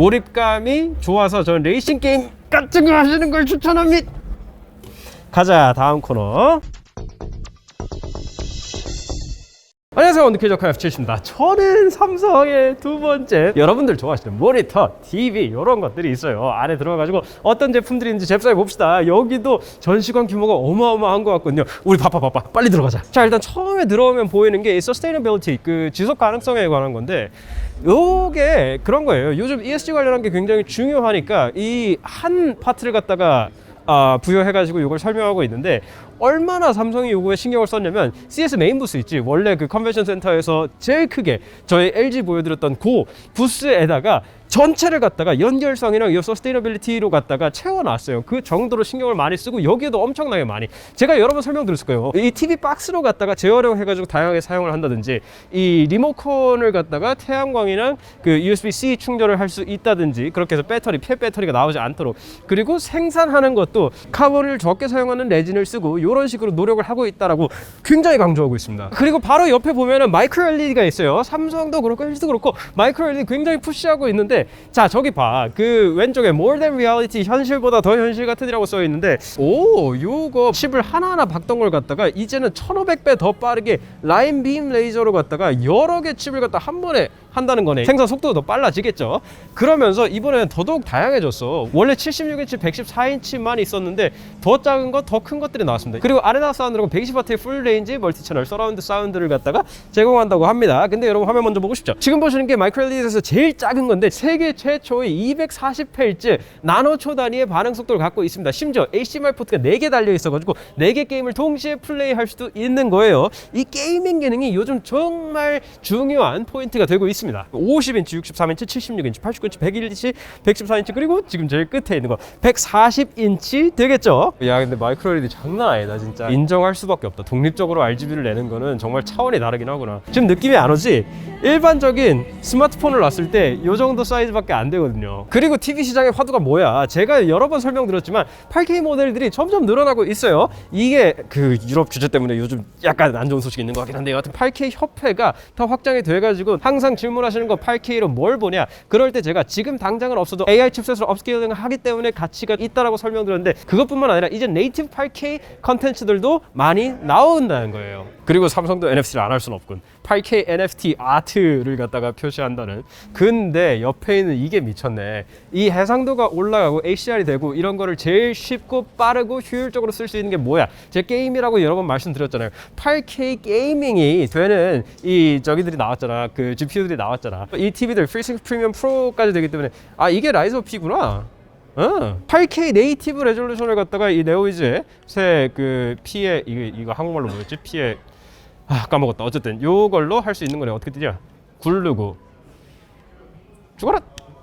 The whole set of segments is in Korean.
몰입감이 좋아서 저는 레이싱 게임 같은 거 하시는 걸 추천합니다. 가자 다음 코너. 안녕하세요. 원더키저카 F7입니다. 저는 삼성의 두 번째 여러분들 좋아하시는 모니터, TV 이런 것들이 있어요. 안에 들어가가지고 어떤 제품들인지 잽싸게 봅시다. 여기도 전시관 규모가 어마어마한 것 같거든요. 우리 바빠 바빠. 빨리 들어가자. 자 일단 처음에 들어오면 보이는 게 sustainability 그 지속 가능성에 관한 건데 요게 그런 거예요. 요즘 ESG 관련한 게 굉장히 중요하니까 이 한 파트를 갖다가 아, 부여해가지고 이걸 설명하고 있는데 얼마나 삼성이 요거에 신경을 썼냐면 CS 메인 부스 있지? 원래 그 컨벤션 센터에서 제일 크게 저희 LG 보여드렸던 그 부스에다가 전체를 갖다가 연결성이랑 이 서스테이너빌리티로 갖다가 채워놨어요. 그 정도로 신경을 많이 쓰고 여기에도 엄청나게 많이. 제가 여러 번 설명드렸을 거예요. 이 TV 박스로 갖다가 재활용해가지고 다양하게 사용을 한다든지 이 리모컨을 갖다가 태양광이랑 그 USB-C 충전을 할 수 있다든지 그렇게 해서 배터리, 폐 배터리가 나오지 않도록 그리고 생산하는 것도 카본을 적게 사용하는 레진을 쓰고 이런 식으로 노력을 하고 있다라고 굉장히 강조하고 있습니다. 그리고 바로 옆에 보면은 마이크로 LED가 있어요. 삼성도 그렇고 LG도 그렇고 마이크로 LED 굉장히 푸시하고 있는데 자 저기 봐. 그 왼쪽에 more than reality 현실보다 더 현실 같은이라고 써 있는데 오 요거 칩을 하나하나 박던 걸 갖다가 이제는 1500배 더 빠르게 라인 빔 레이저로 갖다가 여러 개 칩을 갖다 한 번에 한다는 거네. 생산 속도도 더 빨라지겠죠. 그러면서 이번에는 더더욱 다양해졌어. 원래 76인치 114인치만 있었는데 더 작은 것 더 큰 것들이 나왔습니다. 그리고 아레나 사운드로 120W의 풀 레인지 멀티 채널 서라운드 사운드를 갖다가 제공한다고 합니다. 근데 여러분 화면 먼저 보고 싶죠? 지금 보시는 게 마이크로 LED에서 제일 작은 건데 세계 최초의 240Hz 나노초 단위의 반응 속도를 갖고 있습니다. 심지어 HDMI 포트가 4개 달려 있어가지고 4개 게임을 동시에 플레이할 수도 있는 거예요. 이 게이밍 기능이 요즘 정말 중요한 포인트가 되고 있습니다 50인치, 63인치, 76인치, 89인치, 101인치, 114인치 그리고 지금 제일 끝에 있는 거 140인치 되겠죠? 야 근데 마이크로 LED 장난 아니다 진짜. 인정할 수밖에 없다. 독립적으로 RGB를 내는 거는 정말 차원이 다르긴 하구나. 지금 느낌이 안 오지? 일반적인 스마트폰을 놨을 때 이 정도 사이즈밖에 안 되거든요. 그리고 TV 시장의 화두가 뭐야? 제가 여러 번 설명드렸지만 8K 모델들이 점점 늘어나고 있어요. 이게 그 유럽 규제 때문에 요즘 약간 안 좋은 소식이 있는 것 같긴 한데 여하튼 8K 협회가 더 확장이 돼가지고 항상 질문하시는 거 8K로 뭘 보냐? 그럴 때 제가 지금 당장은 없어도 AI 칩셋으로 업스케일링을 하기 때문에 가치가 있다라고 설명드렸는데 그것뿐만 아니라 이제 네이티브 8K 컨텐츠들도 많이 나온다는 거예요. 그리고 삼성도 NFT를 안 할 수는 없군. 8K NFT 아트를 갖다가 표시한다는. 근데 옆에 있는 이게 미쳤네. 이 해상도가 올라가고 HDR이 되고 이런 거를 제일 쉽고 빠르고 효율적으로 쓸 수 있는 게 뭐야? 제 게임이라고 여러 번 말씀드렸잖아요. 8K 게이밍이 되는 이 저기들이 나왔잖아. 그 GPU들이 나왔잖아 이 TV들 프리싱 프리미엄 프로까지 되기 때문에 아 이게 라이즈 오브 P구나 어, 8K 네이티브 레졸루션을 갖다가 이 네오이즈의 새그 P의 이거 이거 한국말로 뭐였지? P의 아 까먹었다. 어쨌든 요걸로 할 수 있는 거네. 어떻게 뜨냐? 굴르고 죽어라.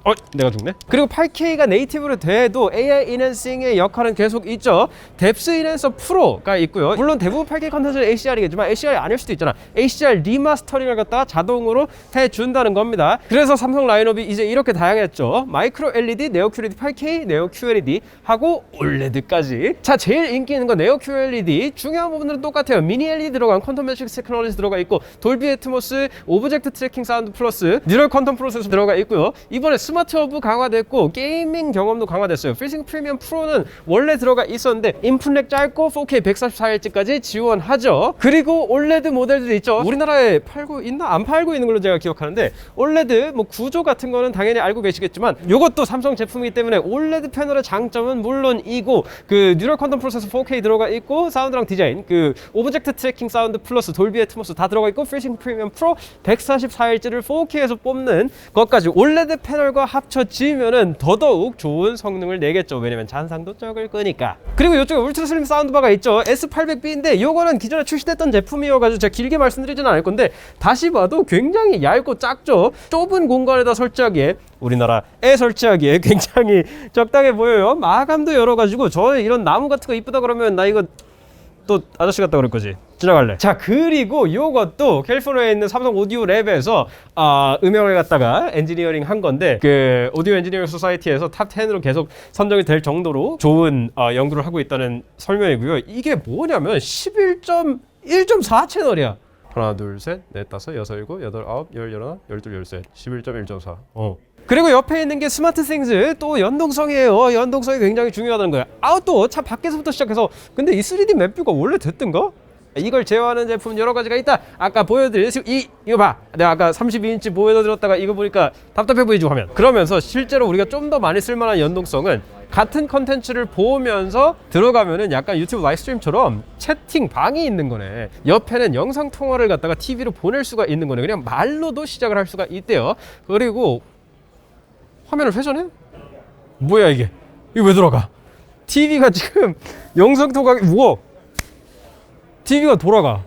어, 내가 죽네. 그리고 8K가 네이티브로 돼도 AI 인핸싱의 역할은 계속 있죠. 뎁스 인핸서 프로가 있고요. 물론 대부분 8K 컨텐츠는 HDR이겠지만 HDR이 아닐 수도 있잖아. HDR 리마스터링을 갖다가 자동으로 해준다는 겁니다. 그래서 삼성 라인업이 이제 이렇게 다양했죠. 마이크로 LED, 네오 QLED 8K, 네오 QLED 하고 OLED까지. 자, 제일 인기 있는 건 네오 QLED. 중요한 부분들은 똑같아요. 미니 LED 들어간 퀀텀 매트릭스 테크놀로지 들어가 있고 돌비 애트모스, 오브젝트 트래킹 사운드 플러스 뉴럴 퀀텀 프로세서 들어가 있고요. 이번에 스마 트 허브 강화됐고 게이밍 경험도 강화됐어요. 필싱 프리미엄 프로는 원래 들어가 있었는데 인풋렉 짧고 4K 144Hz까지 지원하죠. 그리고 올레드 모델도 있죠. 우리나라에 팔고 있나 안 팔고 있는 걸로 제가 기억하는데 올레드 뭐 구조 같은 거는 당연히 알고 계시겠지만 이것도 삼성 제품이기 때문에 올레드 패널의 장점은 물론이고 그 뉴럴 퀀텀 프로세서 4K 들어가 있고 사운드랑 디자인 그 오브젝트 트래킹 사운드 플러스 돌비 애트모스 다 들어가 있고 필싱 프리미엄 프로 144Hz를 4K에서 뽑는 것까지 올레드 패널과 합쳐지면은 더더욱 좋은 성능을 내겠죠. 왜냐면 잔상도 적을 거니까. 그리고 이쪽에 울트라 슬림 사운드바가 있죠. S800B인데 이거는 기존에 출시됐던 제품이어가지고 제가 길게 말씀드리지는 않을 건데 다시 봐도 굉장히 얇고 작죠. 좁은 공간에다 설치하기에 우리나라에 설치하기에 굉장히 적당해 보여요. 마감도 열어가지고 저 이런 나무 같은 거 이쁘다 그러면 나 이거 또 아저씨 같다 그럴 거지. 지나갈래. 자 그리고 요것도 캘리포니아에 있는 삼성 오디오 랩에서 아, 음영을 갖다가 엔지니어링 한 건데 그 오디오 엔지니어링 소사이티에서 탑 10으로 계속 선정이 될 정도로 좋은 어, 연구를 하고 있다는 설명이고요. 이게 뭐냐면 11.1.4 채널이야. 하나 둘 셋 넷 다섯 여섯 일곱 여덟 아홉 열 열하나 열둘 열셋 11.1.4 어. 그리고 옆에 있는 게 스마트 싱즈 또 연동성이에요. 연동성이 굉장히 중요하다는 거예요. 아웃도 참 밖에서부터 시작해서 근데 이 3D 맵뷰가 원래 됐던가? 이걸 제어하는 제품 여러 가지가 있다. 아까 보여드린 시- 이 이거 봐. 내가 아까 32인치 보여드렸다가 이거 보니까 답답해 보이죠 화면. 그러면서 실제로 우리가 좀 더 많이 쓸만한 연동성은 같은 컨텐츠를 보면서 들어가면은 약간 유튜브 라이브 스트림처럼 채팅 방이 있는 거네. 옆에는 영상 통화를 갖다가 TV로 보낼 수가 있는 거네. 그냥 말로도 시작을 할 수가 있대요. 그리고 화면을 회전해? 뭐야 이게? 이거 왜 돌아가? TV가 지금 영상 통화 우와 TV가 돌아가.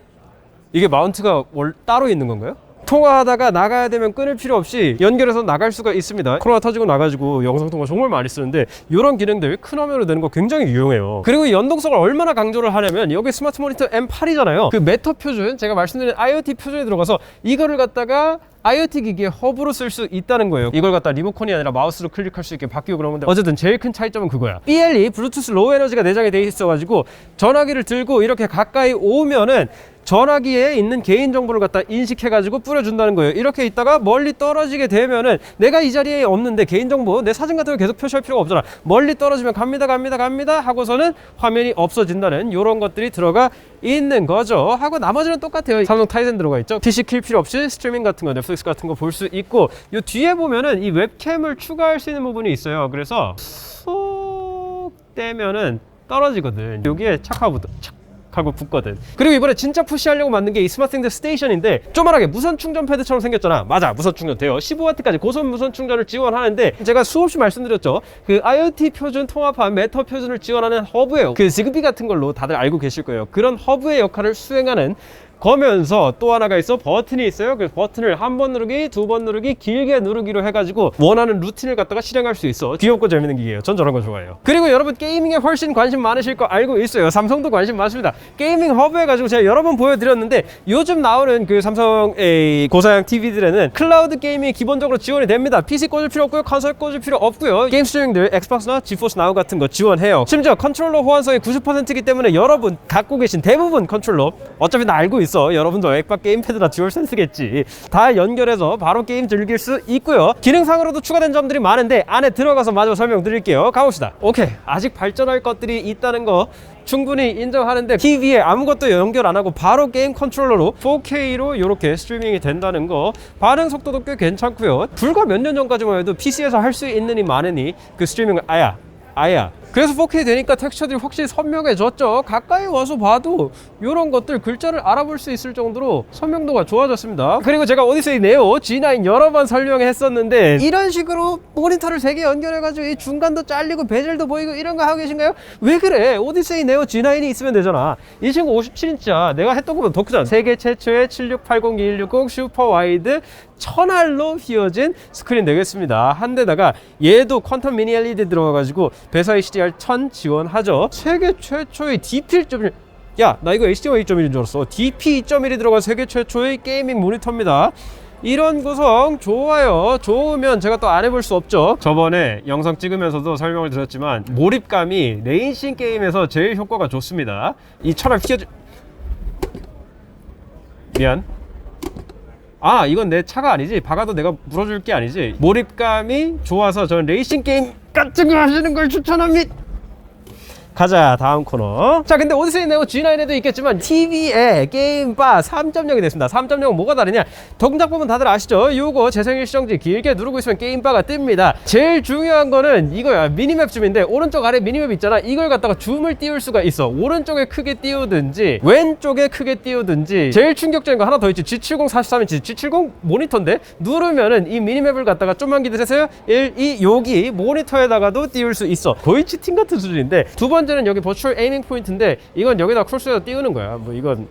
이게 마운트가 월 따로 있는 건가요? 통화하다가 나가야 되면 끊을 필요 없이 연결해서 나갈 수가 있습니다. 코로나 터지고 나가지고 영상 통화 정말 많이 쓰는데 이런 기능들 큰 화면으로 되는 거 굉장히 유용해요. 그리고 이 연동성을 얼마나 강조를 하냐면 여기 스마트 모니터 M8이잖아요. 그 메터 표준 제가 말씀드린 IoT 표준에 들어가서 이거를 갖다가 IoT 기기의 허브로 쓸 수 있다는 거예요. 이걸 갖다 리모컨이 아니라 마우스로 클릭할 수 있게 바뀌고 그러는데 어쨌든 제일 큰 차이점은 그거야. BLE 블루투스 로우 에너지가 내장이 돼 있어가지고 전화기를 들고 이렇게 가까이 오면은 전화기에 있는 개인 정보를 갖다 인식해가지고 뿌려준다는 거예요. 이렇게 있다가 멀리 떨어지게 되면은 내가 이 자리에 없는데 개인 정보, 내 사진 같은 거 계속 표시할 필요가 없잖아. 멀리 떨어지면 갑니다, 갑니다, 갑니다 하고서는 화면이 없어진다는 이런 것들이 들어가 있는 거죠. 하고 나머지는 똑같아요. 삼성 타이젠 들어가 있죠. PC 킬 필요 없이 스트리밍 같은 거, 넷플릭스 같은 거 볼 수 있고 이 뒤에 보면은 이 웹캠을 추가할 수 있는 부분이 있어요. 그래서 쏙 떼면은 떨어지거든. 여기에 착하고 착 하고 붙거든. 그리고 이번에 진짜 푸시하려고 만든 게 이 스마트생드 스테이션인데 조만하게 무선 충전 패드처럼 생겼잖아. 맞아, 무선 충전 돼요. 15W까지 고속 무선 충전을 지원하는데 제가 수없이 말씀드렸죠. 그 IoT 표준 통합한 메터 표준을 지원하는 허브예요. 그 지그비 같은 걸로 다들 알고 계실 거예요. 그런 허브의 역할을 수행하는 거면서 또 하나가 있어 버튼이 있어요. 그 버튼을 한 번 누르기, 두 번 누르기, 길게 누르기로 해가지고 원하는 루틴을 갖다가 실행할 수 있어. 귀엽고 재밌는 기계예요. 전 저런 거 좋아해요. 그리고 여러분 게이밍에 훨씬 관심 많으실 거 알고 있어요. 삼성도 관심 많습니다. 게이밍 허브 해가지고 제가 여러 번 보여드렸는데 요즘 나오는 그 삼성의 고사양 TV들에는 클라우드 게이밍이 기본적으로 지원이 됩니다. PC 꽂을 필요 없고요. 컨솔 꽂을 필요 없고요. 게임 스트리밍들 엑스박스나 지포스 나우 같은 거 지원해요. 심지어 컨트롤러 호환성이 90%이기 때문에 여러분 갖고 계신 대부분 컨트롤러 어차피 다 알고 있어. 여러분도 엑박 게임패드나 듀얼센스겠지. 다 연결해서 바로 게임 즐길 수 있고요. 기능상으로도 추가된 점들이 많은데 안에 들어가서 마저 설명드릴게요. 가봅시다. 오케이. 아직 발전할 것들이 있다는 거 충분히 인정하는데 TV에 아무것도 연결 안 하고 바로 게임 컨트롤러로 4K로 이렇게 스트리밍이 된다는 거 반응 속도도 꽤 괜찮고요. 불과 몇 년 전까지만 해도 PC에서 할 수 있느니 많으니 그 스트리밍을 아야 아야. 그래서 4K 되니까 텍스처들이 확실히 선명해졌죠. 가까이 와서 봐도 이런 것들 글자를 알아볼 수 있을 정도로 선명도가 좋아졌습니다. 그리고 제가 오디세이 네오 G9 여러 번 설명했었는데 이런 식으로 모니터를 세개 연결해가지고 이 중간도 잘리고 베젤도 보이고 이런 거 하고 계신가요? 왜 그래? 오디세이 네오 G9이 있으면 되잖아. 이 친구 57인치야. 내가 했던 것보다 더 크잖아. 세계 최초의 7680-2160 슈퍼 와이드 천알로 휘어진 스크린 되겠습니다. 한 대다가 얘도 퀀텀 미니 LED 들어가가지고 배사 HDR 1000 지원하죠. 세계 최초의 DP 1.1 야, 나 이거 HDMI 2.1인 줄 알았어. DP 2.1이 들어간 세계 최초의 게이밍 모니터입니다. 이런 구성 좋아요. 좋으면 제가 또 안 해볼 수 없죠. 저번에 영상 찍으면서도 설명을 드렸지만 몰입감이 레이싱 게임에서 제일 효과가 좋습니다. 이 천알 휘어지 미안. 아 이건 내 차가 아니지 박아도 내가 물어줄 게 아니지 몰입감이 좋아서 저는 레이싱 게임 거 하시는 걸 추천합니다 가자 다음 코너. 자 근데 오디세이 네오 G9에도 있겠지만 TV에 게임바 3.0이 됐습니다. 3.0은 뭐가 다르냐? 동작 보면 다들 아시죠? 요거 재생일 시정지 길게 누르고 있으면 게임바가 뜹니다. 제일 중요한 거는 이거야. 미니맵 줌인데 오른쪽 아래 미니맵 있잖아. 이걸 갖다가 줌을 띄울 수가 있어. 오른쪽에 크게 띄우든지 왼쪽에 크게 띄우든지 제일 충격적인 거 하나 더 있지. G70 43인치. G70 모니터인데 누르면은 이 미니맵을 갖다가 좀만 기다리세요. 1, 2 여기 모니터에다가도 띄울 수 있어. 거의 치팅 같은 수준인데 두번 째는 여기 버추얼 에이밍 포인트인데 이건 여기다 쿨스에다 띄우는 거야. 뭐 이건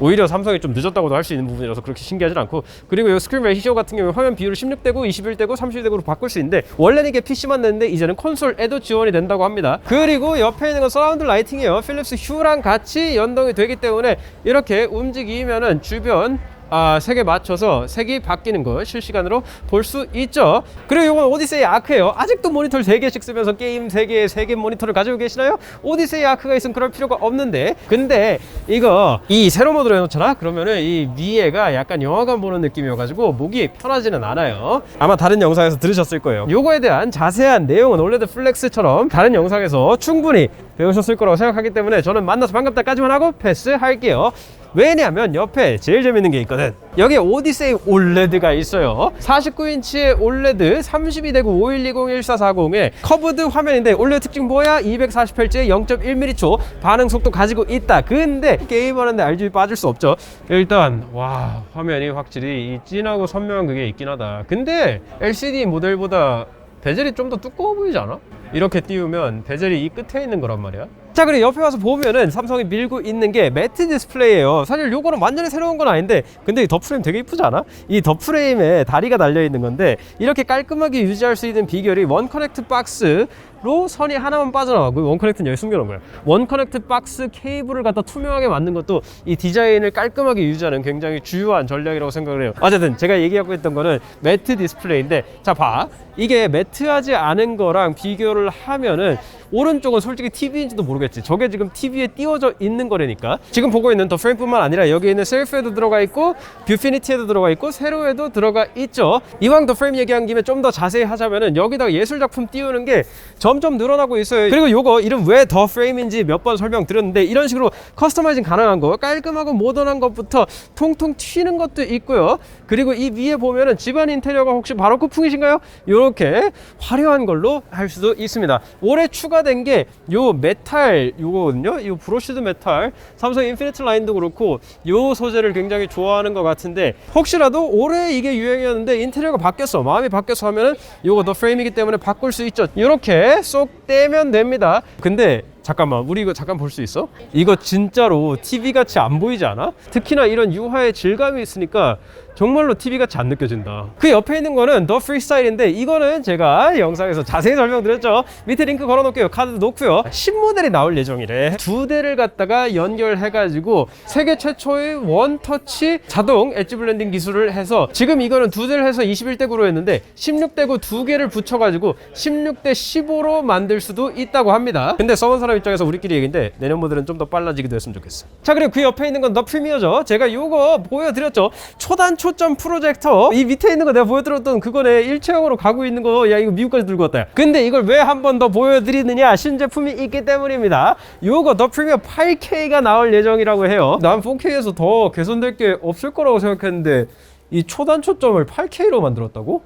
오히려 삼성이 좀 늦었다고도 할 수 있는 부분이라서 그렇게 신기하진 않고. 그리고 이 스크린 레시오 같은 경우에 화면 비율을 16대고 21대고 31대고로 바꿀 수 있는데 원래는 이게 PC만 됐는데 이제는 콘솔에도 지원이 된다고 합니다. 그리고 옆에 있는 건 서라운드 라이팅이에요. 필립스 휴랑 같이 연동이 되기 때문에 이렇게 움직이면은 주변 아, 색에 맞춰서 색이 바뀌는 걸 실시간으로 볼 수 있죠. 그리고 이건 오디세이 아크예요. 아직도 모니터를 3개씩 쓰면서 게임 3개, 3개 모니터를 가지고 계시나요? 오디세이 아크가 있으면 그럴 필요가 없는데. 근데 이거 이 세로 모드로 해놓잖아? 그러면은 이 위에가 약간 영화관 보는 느낌이어가지고 목이 편하지는 않아요. 아마 다른 영상에서 들으셨을 거예요. 요거에 대한 자세한 내용은 올레드 플렉스처럼 다른 영상에서 충분히 배우셨을 거라고 생각하기 때문에 저는 만나서 반갑다까지만 하고 패스할게요. 왜냐면 옆에 제일 재밌는 게 있거든. 여기 오디세이 올레드가 있어요. 49인치의 올레드 32대구 51201440의 커브드 화면인데 올레드 특징 뭐야? 248Hz 0.1mm 초 반응 속도 가지고 있다. 근데 게임하는데 RGB 빠질 수 없죠. 일단 와 화면이 확실히 이 진하고 선명한 그게 있긴 하다. 근데 LCD 모델보다 베젤이 좀 더 두꺼워 보이지 않아? 이렇게 띄우면 베젤이 이 끝에 있는 거란 말이야. 자, 그리고 옆에 와서 보면은 삼성이 밀고 있는 게 매트 디스플레이예요. 사실 요거는 완전히 새로운 건 아닌데, 근데 이더 프레임 되게 이쁘지 않아? 이더 프레임에 다리가 달려 있는 건데 이렇게 깔끔하게 유지할 수 있는 비결이 원 커넥트 박스로 선이 하나만 빠져나가고 원 커넥트는 여기 숨겨놓은 거야. 원 커넥트 박스 케이블을 갖다 투명하게 만든 것도 이 디자인을 깔끔하게 유지하는 굉장히 주요한 전략이라고 생각을 해요. 어쨌든 제가 얘기하고 있던 거는 매트 디스플레이인데, 자 봐, 이게 매트하지 않은 거랑 비교를 하면은 오른쪽은 솔직히 TV인지도 모르겠지. 저게 지금 TV에 띄워져 있는 거라니까. 지금 보고 있는 더 프레임뿐만 아니라 여기 있는 셀프에도 들어가 있고 뷰피니티에도 들어가 있고 세로에도 들어가 있죠. 이왕 더 프레임 얘기한 김에 좀 더 자세히 하자면은 여기다가 예술 작품 띄우는 게 점점 늘어나고 있어요. 그리고 요거 이름 왜 더 프레임인지 몇 번 설명드렸는데 이런 식으로 커스터마이징 가능한 거, 깔끔하고 모던한 것부터 통통 튀는 것도 있고요. 그리고 이 위에 보면은 집안 인테리어가 혹시 바로크 풍이신가요? 요렇게 화려한 걸로 할 수도 있습니다. 올해 추가 된 게 요 메탈 요거거든요. 요 브로시드 메탈 삼성 인피니트 라인도 그렇고 요 소재를 굉장히 좋아하는 것 같은데 혹시라도 올해 이게 유행이었는데 인테리어가 바뀌었어 마음이 바뀌었어 하면은 요거 더 프레임이기 때문에 바꿀 수 있죠. 이렇게 쏙 떼면 됩니다. 근데 잠깐만 우리 이거 잠깐 볼 수 있어? 이거 진짜로 TV 같이 안 보이지 않아? 특히나 이런 유화의 질감이 있으니까 정말로 TV 같이 안 느껴진다. 그 옆에 있는 거는 더 프리스타일인데 이거는 제가 영상에서 자세히 설명드렸죠. 밑에 링크 걸어놓을게요. 카드도 놓고요. 신모델이 나올 예정이래. 두 대를 갖다가 연결해가지고 세계 최초의 원터치 자동 엣지 블렌딩 기술을 해서 지금 이거는 두 대를 해서 21대구로 했는데 16대구 두 개를 붙여가지고 16대 15로 만들 수도 있다고 합니다. 근데 써본 사람 입장에서 우리끼리 얘기인데 내년 모델은 좀 더 빨라지기도 했으면 좋겠어. 자 그리고 그 옆에 있는 건 더 프리미어죠. 제가 요거 보여드렸죠. 초단 초점 프로젝터 이 밑에 있는 거 내가 보여드렸던 그거네 일체형으로 가고 있는 거 야 이거 미국까지 들고 왔다. 근데 이걸 왜 한 번 더 보여드리느냐 신제품이 있기 때문입니다. 요거 더 프리미어 8K가 나올 예정이라고 해요. 난 4K에서 더 개선될 게 없을 거라고 생각했는데 이 초단 초점을 8K로 만들었다고?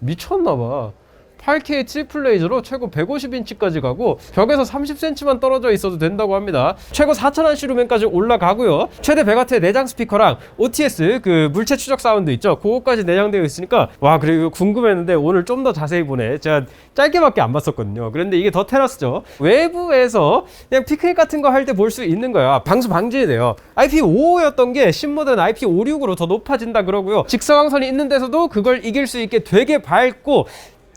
미쳤나봐. 8K 트리플 레이저로 최고 150인치까지 가고 벽에서 30cm만 떨어져 있어도 된다고 합니다. 최고 4000안시 루멘까지 올라가고요. 최대 100W의 내장 스피커랑 OTS 그 물체 추적 사운드 있죠. 그거까지 내장되어 있으니까 와 그리고 궁금했는데 오늘 좀 더 자세히 보네. 제가 짧게밖에 안 봤었거든요. 그런데 이게 더 테라스죠. 외부에서 그냥 피크닉 같은 거 할 때 볼 수 있는 거야. 방수 방지해야 돼요. IP55였던 게 신모델 IP56으로 더 높아진다 그러고요. 직사광선이 있는 데서도 그걸 이길 수 있게 되게 밝고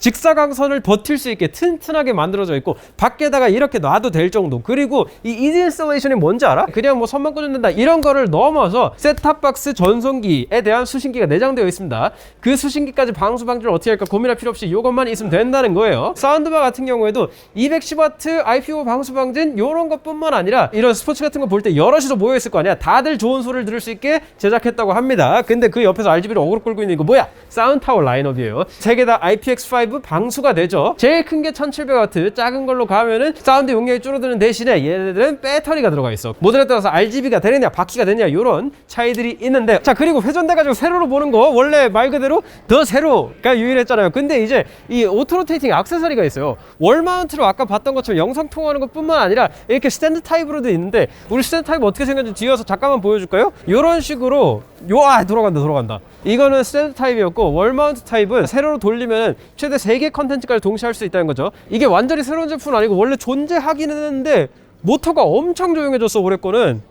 직사광선을 버틸 수 있게 튼튼하게 만들어져 있고 밖에다가 이렇게 놔도 될 정도. 그리고 이 인스톨레이션이 뭔지 알아? 그냥 뭐 선만 된다. 이런 거를 넘어서 셋탑박스 전송기에 대한 수신기가 내장되어 있습니다. 그 수신기까지 방수 방지를 어떻게 할까 고민할 필요 없이 이것만 있으면 된다는 거예요. 사운드바 같은 경우에도 210W IPO 방수 방진 이런 것뿐만 아니라 이런 스포츠 같은 거 볼 때 여럿이서 모여 있을 거 아니야. 다들 좋은 소리를 들을 수 있게 제작했다고 합니다. 근데 그 옆에서 RGB를 어그로 끌고 있는 이거 뭐야? 사운드타워 라인업이에요. 세 개 다 IPX5 방수가 되죠. 제일 큰 게 1700W, 작은 걸로 가면은 사운드 용량이 줄어드는 대신에 얘네들은 배터리가 들어가 있어. 모델에 따라서 RGB가 되느냐, 바퀴가 되느냐 이런 차이들이 있는데 자 그리고 회전돼가지고 세로로 보는 거 원래 말 그대로 더 세로가 유일했잖아요. 근데 이제 이 오토 로테이팅 액세서리가 있어요. 월 마운트로 아까 봤던 것처럼 영상 통화하는 것뿐만 아니라 이렇게 스탠드 타입으로도 있는데 우리 스탠드 타입 어떻게 생겼는지 뒤에서 잠깐만 보여줄까요? 이런 식으로 요아 돌아간다 돌아간다. 이거는 스탠드 타입이었고 월 마운트 타입은 세로로 돌리면 최대 3개 컨텐츠까지 동시에 할 수 있다는 거죠. 이게 완전히 새로운 제품은 아니고 원래 존재하기는 했는데 모터가 엄청 조용해졌어 올해 거는.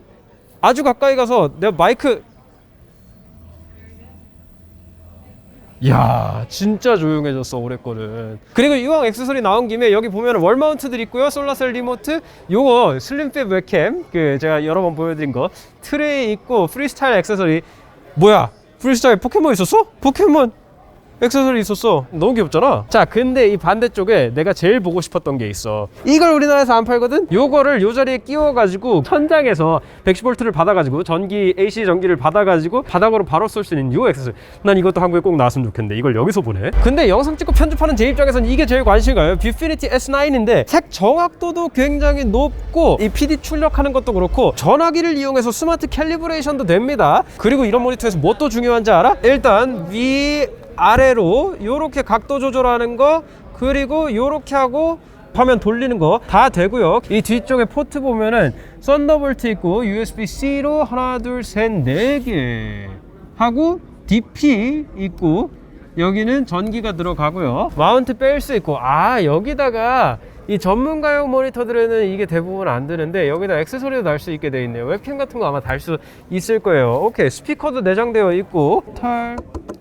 아주 가까이 가서 내가 마이크. 야 진짜 조용해졌어 올해 거는. 그리고 이왕 액세서리 나온 김에 여기 보면 월 마운트들 있고요. 솔라셀 리모트. 요거 슬림핏 웹캠. 그 제가 여러 번 보여드린 거. 트레이 있고 프리스타일 액세서리 뭐야 프리스타일 포켓몬 있었어? 포켓몬 액세서리 있었어. 너무 귀엽잖아. 자 근데 이 반대쪽에 내가 제일 보고 싶었던 게 있어. 이걸 우리나라에서 안 팔거든? 요거를 요 자리에 끼워가지고 천장에서 110V를 받아가지고 전기 AC 전기를 받아가지고 바닥으로 바로 쏠 수 있는 요 액세서리. 난 이것도 한국에 꼭 나왔으면 좋겠는데 이걸 여기서 보네. 근데 영상 찍고 편집하는 제 입장에서는 이게 제일 관심이 가요. 뷰피니티 S9인데 색 정확도도 굉장히 높고 이 PD 출력하는 것도 그렇고 전화기를 이용해서 스마트 캘리브레이션도 됩니다. 그리고 이런 모니터에서 뭐 또 중요한지 알아? 일단 위 아래로 요렇게 각도 조절하는 거 그리고 요렇게 하고 화면 돌리는 거 다 되고요. 이 뒤쪽에 포트 보면은 썬더볼트 있고 USB-C로 하나 둘 셋 네 개 하고 DP 있고 여기는 전기가 들어가고요. 마운트 뺄 수 있고 아 여기다가 이 전문가용 모니터들에는 이게 대부분 안 되는데 여기다 액세서리도 달 수 있게 돼 있네요. 웹캠 같은 거 아마 달 수 있을 거예요. 오케이 스피커도 내장되어 있고 메탈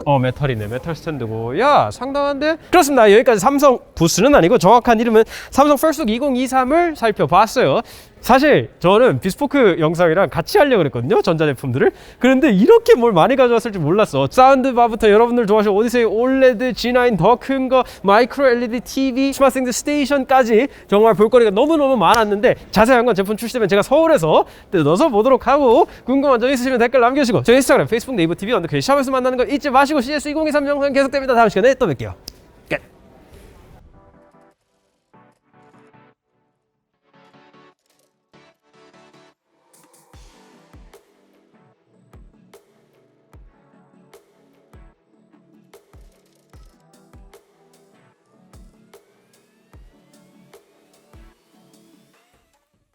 어 메탈이네. 메탈 스탠드고. 야 상당한데? 그렇습니다. 여기까지 삼성 부스는 아니고 정확한 이름은 삼성 퍼스톡 2023을 살펴봤어요. 사실 저는 비스포크 영상이랑 같이 하려고 그랬거든요 전자제품들을. 그런데 이렇게 뭘 많이 가져왔을 줄 몰랐어. 사운드바부터 여러분들 좋아하시는 오디세이 올레드 G9 더 큰 거 마이크로 LED TV 스마트 생드 스테이션까지 정말 볼거리가 너무너무 많았는데 자세한 건 제품 출시되면 제가 서울에서 뜯어서 보도록 하고 궁금한 점 있으시면 댓글 남겨주시고 저희 인스타그램 페이스북 네이버 TV 언더케이 샵에서 만나는 거 잊지 마시고 CS2023 영상 계속됩니다. 다음 시간에 또 뵐게요